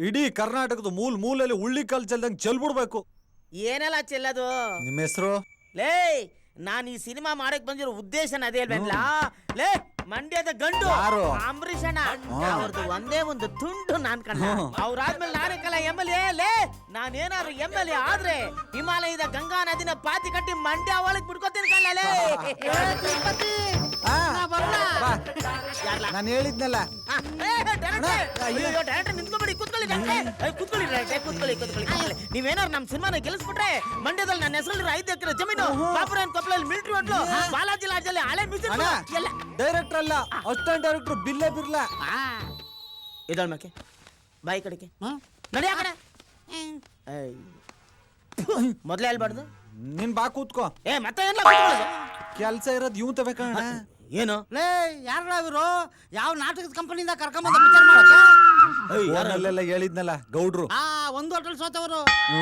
ಇಡೀ ಕರ್ನಾಟಕದ ಮೂಲ್ ಮೂಲಲ್ಲಿ ಉಳ್ಳಿ ಕಲ್ ಚೆಲ್ದಂಗ್ ಚೆಲ್ಬಿಡ್ಬೇಕು. ಏನೆಲ್ಲ ಚೆಲ್ಲದು? ನಿಮ್ಮ ಹೆಸರು? ಲೇ ನಾನು ಈ ಸಿನಿಮಾ ಮಾಡಕ್ ಬಂದಿರೋ ಉದ್ದೇಶನ ಅದೇ ಅಲ್ವೇನ್ಲ? ಲೇ ಮಂಡ್ಯದ ಗಂಡು ಯಾರು? ಅಂಬರೀಷ್ ಅಣ್ಣ ಅವ್ರದ್ದು ಒಂದೇ ಒಂದು ತುಂಡು ನಾನ್ ಕಣ್ಣ. ಅವ್ರಾದ್ಮೇಲೆ ನಾನೇ ಕಲ ಎಂ ಎಲ್ ಎ ಲೇ ನಾನೇನಾದ್ರು ಎಂ ಎಲ್ ಎ ಆದ್ರೆ ಹಿಮಾಲಯದ ಗಂಗಾ ನದಿನ ಪಾತಿ ಕಟ್ಟಿ ಮಂಡ್ಯ ಒಳಗ್ ಬಿಡ್ಕೊತೀನಿ ಆ, ಬಾ. ಯಾರ್ಲ? ನಾನು ಹೇಳಿದ್ನಲ್ಲ. ಆ, ಏ, ಡೈರೆಕ್ಟ್ರೇ, ಅಯ್ಯೋ, ಡೈರೆಕ್ಟ್ರೇ ನಿಂತ್ಕೊಬೇಡಿ, ಕೂತ್ಕೊಳ್ಳಿ ಕೂತ್ಕೊಳ್ಳಿ ಕೂತ್ಕೊಳ್ಳಿ, ಕೂತ್ಕೊಳ್ಳಿ. ನಮ್ಮ ಸಿನಿಮಾನ ಗೆಲ್ಲಿಸ್ಬಿಟ್ರೆ ಮಂಡ್ಯದಲ್ಲಿ ನನ್ನ ಹೆಸರಲ್ಲಿ ಐದು ಎಕರೆ ಜಮೀನು. ಬಾಪುರನ್ ಕೊಪ್ಪಳಲ್ಲಿ ಮಿಲಿಟರಿ ಹೋಟ್ಲು ಬಾಲಾಜಿ ಲಾಡ್ಜಲ್ಲಿ ಹಳೆ ಮ್ಯೂಸಿಕ್ ಎಲ್ಲ. ಡೈರೆಕ್ಟರ್ ಅಲ್ಲ ಅಸ್ಟೆಂಟ್ ಡೈರೆಕ್ಟರ್ ಬಿಲ್ಲೇ ಬಿರ್ಲ. ಇದಳ ಮೇಕೆ ಬಾಯಿ ಕಡೆಗೆ. ನಡಿ ಆ ಕಡೆ. ಮೊದ್ಲೇ ಹೇಳ್ಬಾರ್ದು. ನೀನ್ ಬಾ ಕೂತ್ಕೋ. ಏ ಮತ್ತೆ ಏನ್ಲ ಕೂತ್ಕೊಳ್ಳೋದು? ಕೆಲ್ಸ ಇರೋದ್ ಇವ್ ತವೆ ಕಣ ಏನು? ಲೇ ಯಾರ ಇವರು? ಯಾವ ನಾಟಕದ ಕಂಪನಿಯಿಂದ ಕರ್ಕೊಂಬಂದ ಪಿಕ್ಚರ್ ಮಾಡಕ್ಕೆ ಏಯ್, ಯಾರು? ಹೇಳಿದ್ನಲ್ಲ ಗೌಡ್ರು. ಆ ಒಂದು ಹೋಟೆಲ್ ಸೋತವರು.